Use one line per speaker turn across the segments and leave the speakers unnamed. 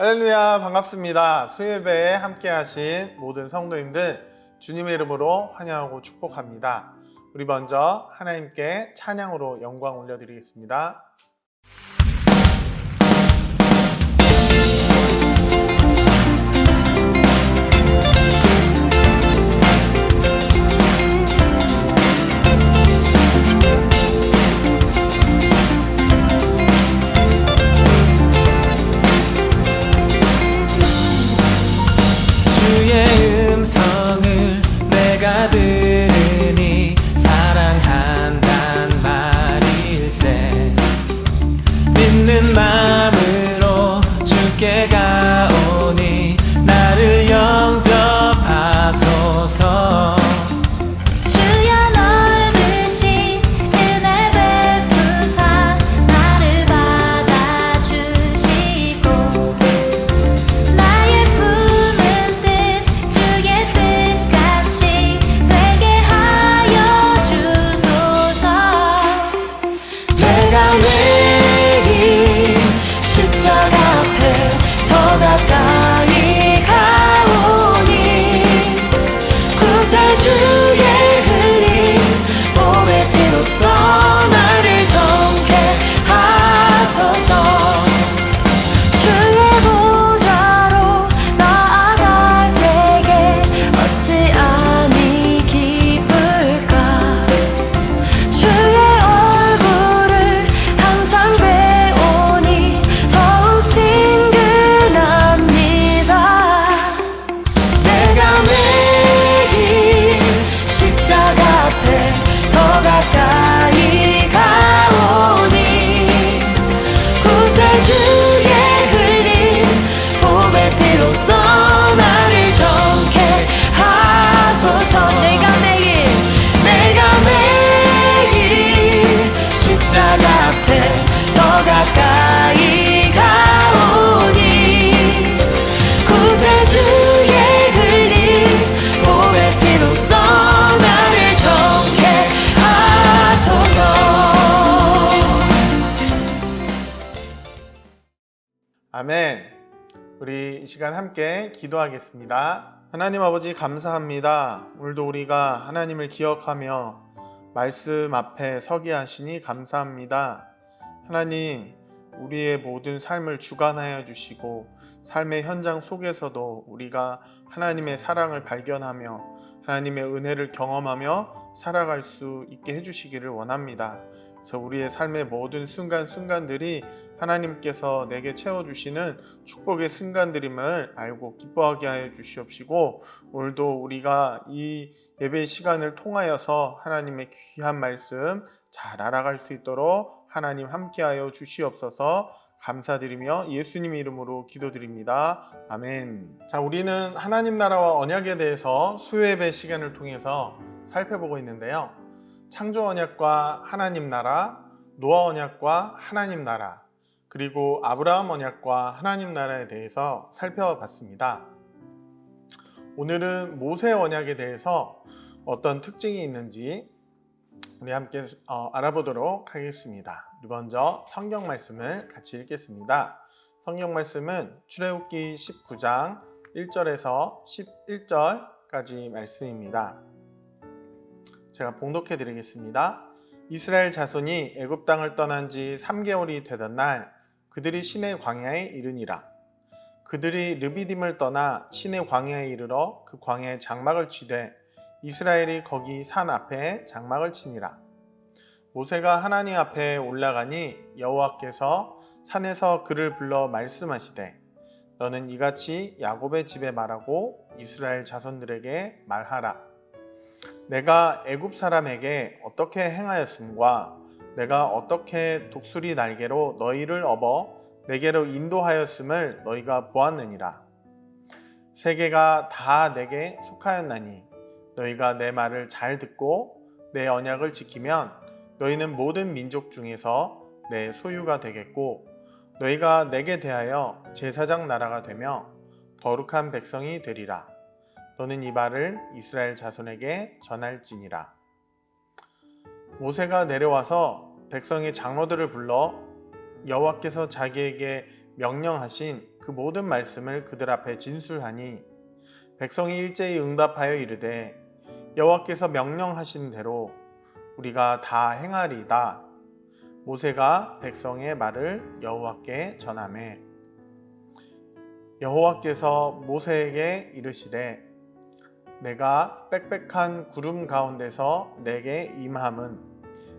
할렐루야 반갑습니다. 수예배에 함께 하신 모든 성도님들 주님의 이름으로 환영하고 축복합니다. 우리 먼저 하나님께 찬양으로 영광 올려드리겠습니다. 함께 기도하겠습니다. 하나님 아버지 감사합니다. 오늘도 우리가 하나님을 기억하며 말씀 앞에 서게 하시니 감사합니다. 하나님, 우리의 모든 삶을 주관하여 주시고 삶의 현장 속에서도 우리가 하나님의 사랑을 발견하며 하나님의 은혜를 경험하며 살아갈 수 있게 해주시기를 원합니다. 그래서 우리의 삶의 모든 순간순간들이 하나님께서 내게 채워주시는 축복의 순간들임을 알고 기뻐하게 하여 주시옵시고 오늘도 우리가 이 예배 시간을 통하여서 하나님의 귀한 말씀 잘 알아갈 수 있도록 하나님 함께하여 주시옵소서 감사드리며 예수님 이름으로 기도드립니다. 아멘. 자, 우리는 하나님 나라와 언약에 대해서 수요예배 시간을 통해서 살펴보고 있는데요. 창조 언약과 하나님 나라, 노아 언약과 하나님 나라, 그리고 아브라함 언약과 하나님 나라에 대해서 살펴봤습니다. 오늘은 모세 언약에 대해서 어떤 특징이 있는지 우리 함께 어, 알아보도록 하겠습니다. 먼저 성경 말씀을 같이 읽겠습니다. 성경 말씀은 출애굽기 19장 1절에서 11절까지 말씀입니다. 제가 봉독해 드리겠습니다. 이스라엘 자손이 애굽 땅을 떠난 지 3개월이 되던 날 그들이 신의 광야에 이르니라. 그들이 르비딤을 떠나 신의 광야에 이르러 그 광야에 장막을 치되 이스라엘이 거기 산 앞에 장막을 치니라. 모세가 하나님 앞에 올라가니 여호와께서 산에서 그를 불러 말씀하시되 너는 이같이 야곱의 집에 말하고 이스라엘 자손들에게 말하라. 내가 애굽 사람에게 어떻게 행하였음과 내가 어떻게 독수리 날개로 너희를 업어 내게로 인도하였음을 너희가 보았느니라. 세계가 다 내게 속하였나니 너희가 내 말을 잘 듣고 내 언약을 지키면 너희는 모든 민족 중에서 내 소유가 되겠고 너희가 내게 대하여 제사장 나라가 되며 거룩한 백성이 되리라. 너는 이 말을 이스라엘 자손에게 전할지니라. 모세가 내려와서 백성의 장로들을 불러 여호와께서 자기에게 명령하신 그그 모든 말씀을 그들 앞에 진술하니 백성이 일제히 응답하여 이르되 여호와께서 명령하신 대로 우리가 다 행하리이다. 모세가 백성의 말을 여호와께 전하매 여호와께서 모세에게 이르시되 내가 빽빽한 구름 가운데서 내게 임함은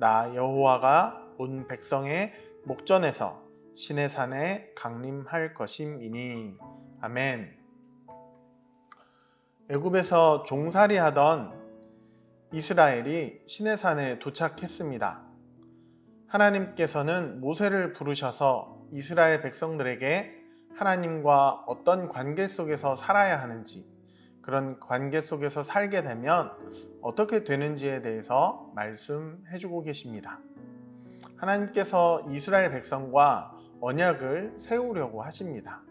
나 여호와가 온 백성의 목전에서 신의 산에 강림할 것임이니. 아멘. 애굽에서 종살이하던 이스라엘이 신의 산에 도착했습니다. 하나님께서는 모세를 부르셔서 이스라엘 백성들에게 하나님과 어떤 관계 속에서 살아야 하는지, 그런 관계 속에서 살게 되면 어떻게 되는지에 대해서 말씀해 주고 계십니다. 하나님께서 이스라엘 백성과 언약을 세우려고 하십니다.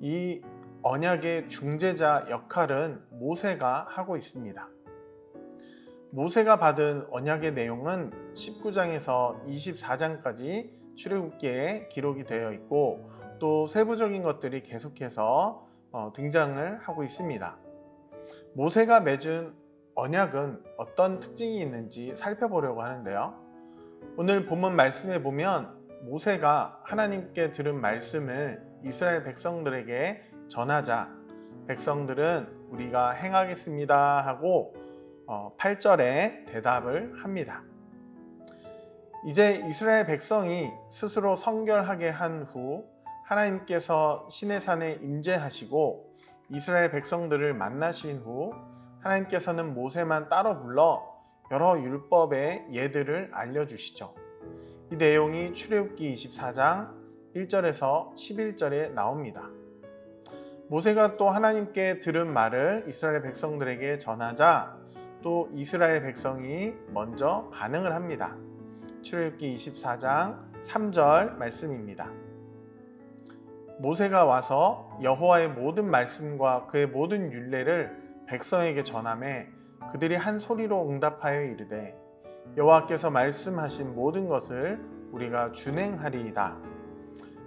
이 언약의 중재자 역할은 모세가 하고 있습니다. 모세가 받은 언약의 내용은 19장에서 24장까지 출애굽기에 기록이 되어 있고 또 세부적인 것들이 계속해서 어, 등장을 하고 있습니다. 모세가 맺은 언약은 어떤 특징이 있는지 살펴보려고 하는데요. 오늘 본문 말씀에 보면 모세가 하나님께 들은 말씀을 이스라엘 백성들에게 전하자 백성들은 우리가 행하겠습니다 하고 8절에 대답을 합니다. 이제 이스라엘 백성이 스스로 성결하게 한 후 하나님께서 신의 산에 임재하시고 이스라엘 백성들을 만나신 후 하나님께서는 모세만 따로 불러 여러 율법의 예들을 알려주시죠. 이 내용이 출애굽기 24장 1절에서 11절에 나옵니다. 모세가 또 하나님께 들은 말을 이스라엘 백성들에게 전하자 또 이스라엘 백성이 먼저 반응을 합니다. 출애굽기 24장 3절 말씀입니다. 모세가 와서 여호와의 모든 말씀과 그의 모든 율례를 백성에게 전함에 그들이 한 소리로 응답하여 이르되 여호와께서 말씀하신 모든 것을 우리가 준행하리이다.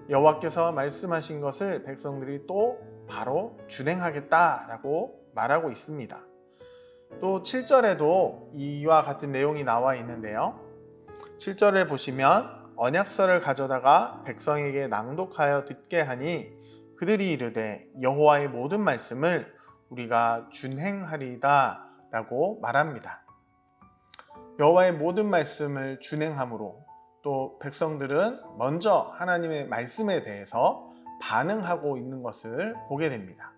여호와께서 말씀하신 것을 백성들이 또 바로 준행하겠다라고 말하고 있습니다. 또 7절에도 이와 같은 내용이 나와 있는데요. 7절을 보시면 언약서를 가져다가 백성에게 낭독하여 듣게 하니 그들이 이르되 여호와의 모든 말씀을 우리가 준행하리이다라고 말합니다. 여호와의 모든 말씀을 준행함으로 또 백성들은 먼저 하나님의 말씀에 대해서 반응하고 있는 것을 보게 됩니다.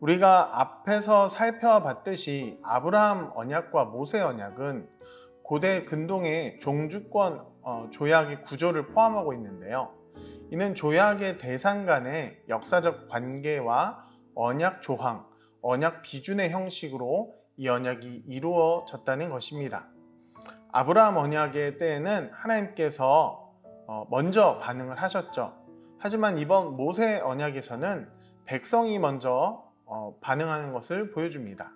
우리가 앞에서 살펴봤듯이 아브라함 언약과 모세 언약은 고대 근동의 종주권 어, 조약의 구조를 포함하고 있는데요. 이는 조약의 대상 간의 역사적 관계와 언약 조항, 언약 비준의 형식으로 이 언약이 이루어졌다는 것입니다. 아브라함 언약의 때에는 하나님께서 어, 먼저 반응을 하셨죠. 하지만 이번 모세 언약에서는 백성이 먼저 어, 반응하는 것을 보여줍니다.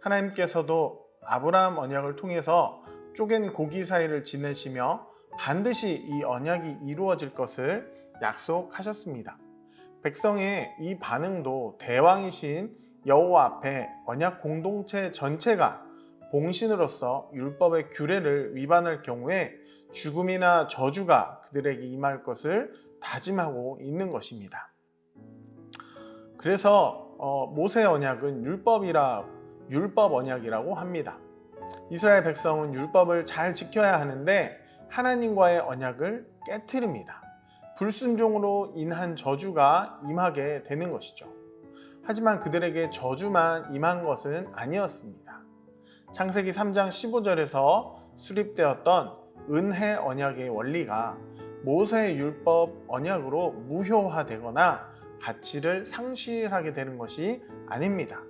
하나님께서도 아브라함 언약을 통해서 쪼갠 고기 사이를 지내시며 반드시 이 언약이 이루어질 것을 약속하셨습니다. 백성의 이 반응도 대왕이신 여호와 앞에 언약 공동체 전체가 봉신으로서 율법의 규례를 위반할 경우에 죽음이나 저주가 그들에게 임할 것을 다짐하고 있는 것입니다. 그래서 어, 모세 언약은 율법이라 율법 언약이라고 합니다. 이스라엘 백성은 율법을 잘 지켜야 하는데 하나님과의 언약을 깨뜨립니다. 불순종으로 인한 저주가 임하게 되는 것이죠. 하지만 그들에게 저주만 임한 것은 아니었습니다. 창세기 3장 15절에서 수립되었던 은혜 언약의 원리가 모세의 율법 언약으로 무효화되거나 가치를 상실하게 되는 것이 아닙니다.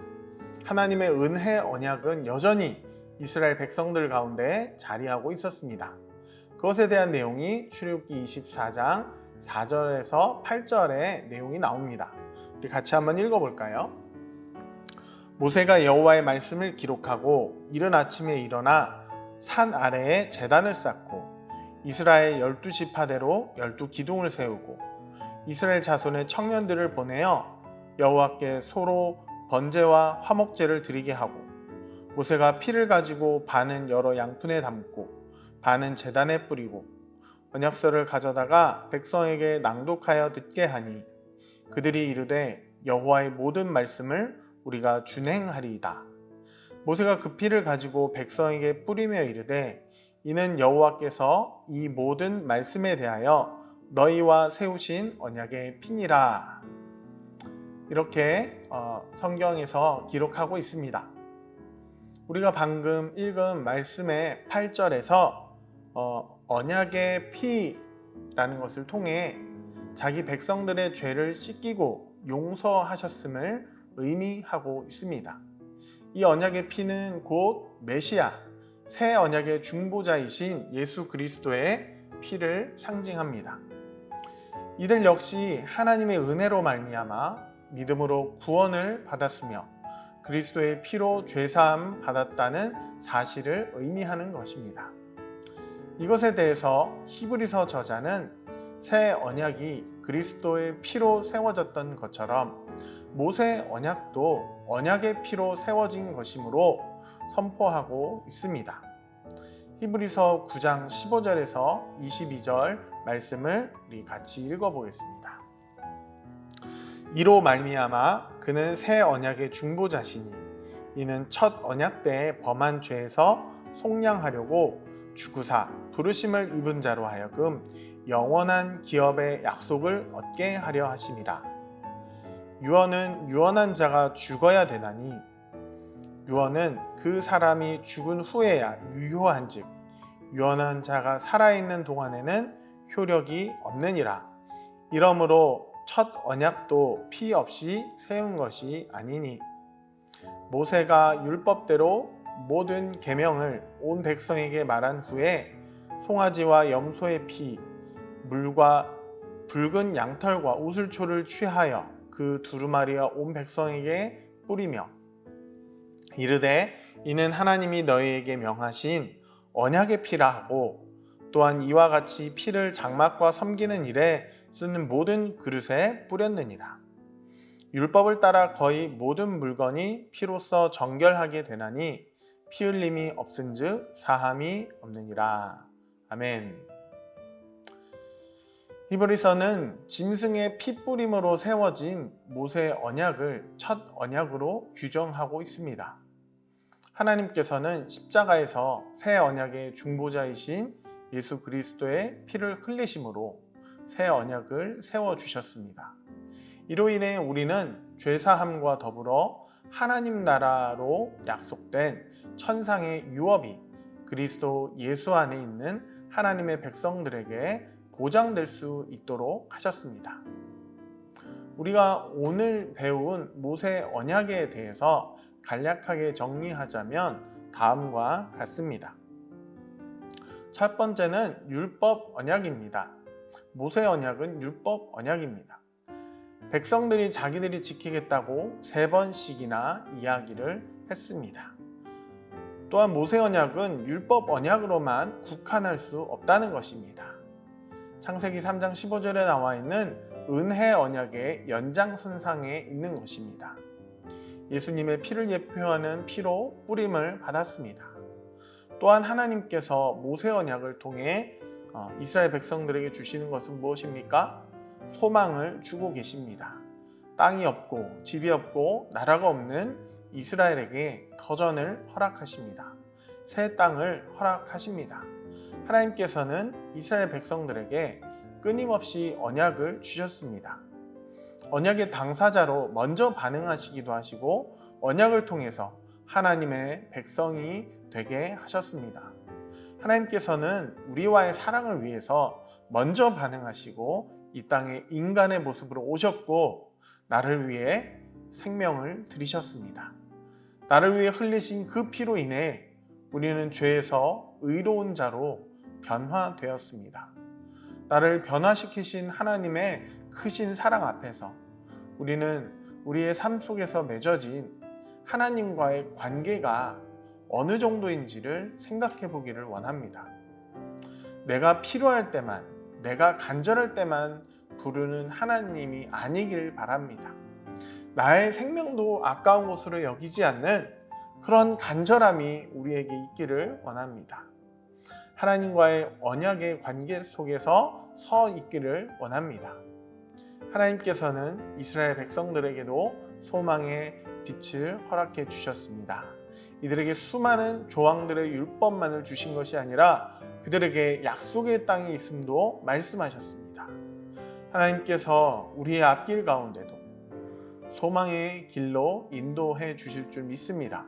하나님의 은혜 언약은 여전히 이스라엘 백성들 가운데 자리하고 있었습니다. 그것에 대한 내용이 출애굽기 24장 4절에서 8절의 내용이 나옵니다. 우리 같이 한번 읽어볼까요? 모세가 여호와의 말씀을 기록하고 이른 아침에 일어나 산 아래에 제단을 쌓고 이스라엘 열두 지파대로 열두 기둥을 세우고 이스라엘 자손의 청년들을 보내어 여호와께 소로 번제와 화목제를 드리게 하고 모세가 피를 가지고 반은 여러 양푼에 담고 반은 제단에 뿌리고 언약서를 가져다가 백성에게 낭독하여 듣게 하니 그들이 이르되 여호와의 모든 말씀을 우리가 준행하리이다. 모세가 그 피를 가지고 백성에게 뿌리며 이르되 이는 여호와께서 이 모든 말씀에 대하여 너희와 세우신 언약의 피니라. 이렇게 어, 성경에서 기록하고 있습니다. 우리가 방금 읽은 말씀의 8절에서 어, 언약의 피라는 것을 통해 자기 백성들의 죄를 씻기고 용서하셨음을 의미하고 있습니다. 이 언약의 피는 곧 메시아, 새 언약의 중보자이신 예수 그리스도의 피를 상징합니다. 이들 역시 하나님의 은혜로 말미암아 믿음으로 구원을 받았으며 그리스도의 피로 죄사함 받았다는 사실을 의미하는 것입니다. 이것에 대해서 히브리서 저자는 새 언약이 그리스도의 피로 세워졌던 것처럼 모세 언약도 언약의 피로 세워진 것이므로 선포하고 있습니다. 히브리서 9장 15절에서 22절 말씀을 우리 같이 읽어보겠습니다. 이로 말미암아 그는 새 언약의 중보자시니 이는 첫 언약 때 범한 죄에서 속량하려고 주구사 부르심을 입은 자로 하여금 영원한 기업의 약속을 얻게 하려 하심이라. 유언은 유언한 자가 죽어야 되나니 유언은 그 사람이 죽은 후에야 유효한즉 유언한 자가 살아있는 동안에는 효력이 없느니라. 이러므로 첫 언약도 피 없이 세운 것이 아니니. 모세가 율법대로 모든 계명을 온 백성에게 말한 후에 송아지와 염소의 피, 물과 붉은 양털과 우슬초를 취하여 그 두루마리와 온 백성에게 뿌리며 이르되 이는 하나님이 너희에게 명하신 언약의 피라 하고 또한 이와 같이 피를 장막과 섬기는 일에 쓰는 모든 그릇에 뿌렸느니라. 율법을 따라 거의 모든 물건이 피로써 정결하게 되나니 피 흘림이 없은즉 사함이 없느니라. 아멘. 히브리서는 짐승의 피 뿌림으로 세워진 모세의 언약을 첫 언약으로 규정하고 있습니다. 하나님께서는 십자가에서 새 언약의 중보자이신 예수 그리스도의 피를 흘리심으로 새 언약을 세워 주셨습니다. 이로 인해 우리는 죄사함과 더불어 하나님 나라로 약속된 천상의 유업이 그리스도 예수 안에 있는 하나님의 백성들에게 보장될 수 있도록 하셨습니다. 우리가 오늘 배운 모세 언약에 대해서 간략하게 정리하자면 다음과 같습니다. 첫 번째는 율법 언약입니다. 모세 언약은 율법 언약입니다. 백성들이 자기들이 지키겠다고 세 번씩이나 이야기를 했습니다. 또한 모세 언약은 율법 언약으로만 국한할 수 없다는 것입니다. 창세기 3장 15절에 나와 있는 은혜 언약의 연장선상에 있는 것입니다. 예수님의 피를 예표하는 피로 뿌림을 받았습니다. 또한 하나님께서 모세 언약을 통해 어, 이스라엘 백성들에게 주시는 것은 무엇입니까? 소망을 주고 계십니다. 땅이 없고 집이 없고 나라가 없는 이스라엘에게 터전을 허락하십니다. 새 땅을 허락하십니다. 하나님께서는 이스라엘 백성들에게 끊임없이 언약을 주셨습니다. 언약의 당사자로 먼저 반응하시기도 하시고 언약을 통해서 하나님의 백성이 되게 하셨습니다. 하나님께서는 우리와의 사랑을 위해서 먼저 반응하시고 이 땅에 인간의 모습으로 오셨고 나를 위해 생명을 들이셨습니다. 나를 위해 흘리신 그 피로 인해 우리는 죄에서 의로운 자로 변화되었습니다. 나를 변화시키신 하나님의 크신 사랑 앞에서 우리는 우리의 삶 속에서 맺어진 하나님과의 관계가 어느 정도인지를 생각해 보기를 원합니다. 내가 필요할 때만, 내가 간절할 때만 부르는 하나님이 아니길 바랍니다. 나의 생명도 아까운 것으로 여기지 않는 그런 간절함이 우리에게 있기를 원합니다. 하나님과의 언약의 관계 속에서 서 있기를 원합니다. 하나님께서는 이스라엘 백성들에게도 소망의 빛을 허락해 주셨습니다. 이들에게 수많은 조항들의 율법만을 주신 것이 아니라 그들에게 약속의 땅이 있음도 말씀하셨습니다. 하나님께서 우리의 앞길 가운데도 소망의 길로 인도해 주실 줄 믿습니다.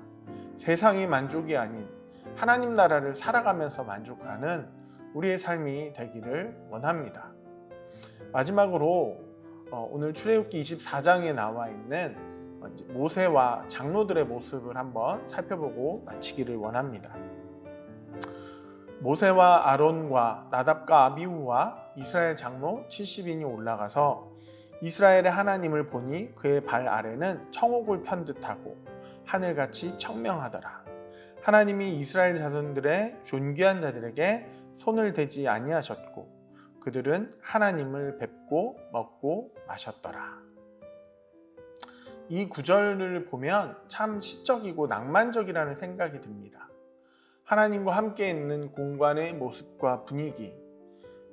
세상이 만족이 아닌 하나님 나라를 살아가면서 만족하는 우리의 삶이 되기를 원합니다. 마지막으로 어, 오늘 출애굽기 24장에 나와 있는 모세와 장로들의 모습을 한번 살펴보고 마치기를 원합니다. 모세와 아론과 나답과 아비후와 이스라엘 장로 70인이 올라가서 이스라엘의 하나님을 보니 그의 발 아래는 청옥을 편 듯하고 하늘같이 청명하더라. 하나님이 이스라엘 자손들의 존귀한 자들에게 손을 대지 아니하셨고 그들은 하나님을 뵙고 먹고 마셨더라. 이 구절을 보면 참 시적이고 낭만적이라는 생각이 듭니다. 하나님과 함께 있는 공간의 모습과 분위기,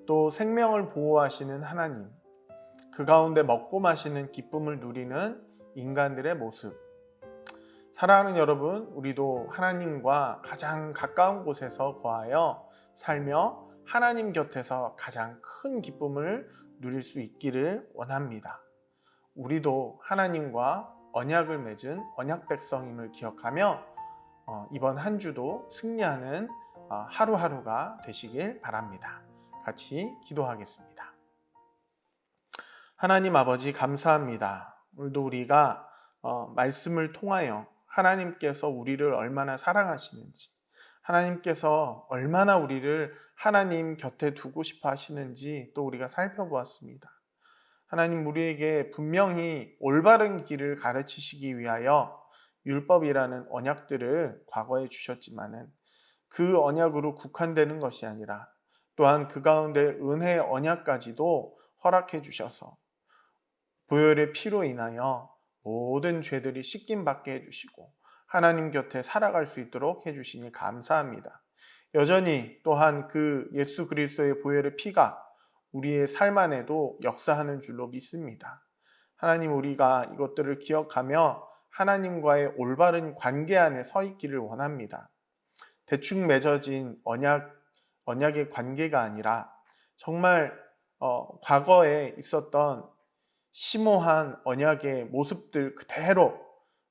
또 생명을 보호하시는 하나님, 그 가운데 먹고 마시는 기쁨을 누리는 인간들의 모습. 사랑하는 여러분, 우리도 하나님과 가장 가까운 곳에서 거하여 살며 하나님 곁에서 가장 큰 기쁨을 누릴 수 있기를 원합니다. 우리도 하나님과 언약을 맺은 언약 백성임을 기억하며 어, 이번 한 주도 승리하는 어, 하루하루가 되시길 바랍니다. 같이 기도하겠습니다. 하나님 아버지 감사합니다. 오늘도 우리가 어, 말씀을 통하여 하나님께서 우리를 얼마나 사랑하시는지, 하나님께서 얼마나 우리를 하나님 곁에 두고 싶어 하시는지 또 우리가 살펴보았습니다. 하나님 우리에게 분명히 올바른 길을 가르치시기 위하여 율법이라는 언약들을 과거에 주셨지만은 그 언약으로 국한되는 것이 아니라 또한 그 가운데 은혜의 언약까지도 허락해 주셔서 보혈의 피로 인하여 모든 죄들이 씻김 받게 해주시고 하나님 곁에 살아갈 수 있도록 해주시니 감사합니다. 여전히 또한 그 예수 그리스도의 보혈의 피가 우리의 삶 안에도 역사하는 줄로 믿습니다. 하나님 우리가 이것들을 기억하며 하나님과의 올바른 관계 안에 서 있기를 원합니다. 대충 맺어진 언약 언약의 관계가 아니라 정말 어, 과거에 있었던 심오한 언약의 모습들 그대로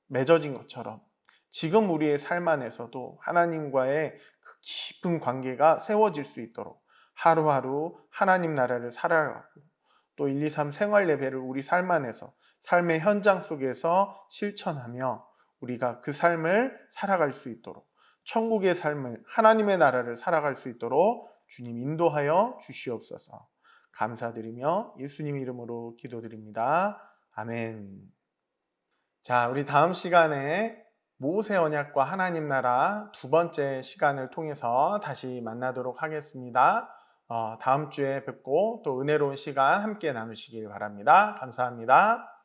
맺어진 것처럼 지금 우리의 삶 안에서도 하나님과의 그 깊은 관계가 세워질 수 있도록 하루하루 하나님 나라를 살아가고 또 1, 2, 3 생활 레벨을 우리 삶 안에서 삶의 현장 속에서 실천하며 우리가 그 삶을 살아갈 수 있도록 천국의 삶을 하나님의 나라를 살아갈 수 있도록 주님 인도하여 주시옵소서. 감사드리며 예수님 이름으로 기도드립니다. 아멘. 자, 우리 다음 시간에 모세 언약과 하나님 나라 두 번째 시간을 통해서 다시 만나도록 하겠습니다. 어, 다음 주에 뵙고 또 은혜로운 시간 함께 나누시길 바랍니다. 감사합니다.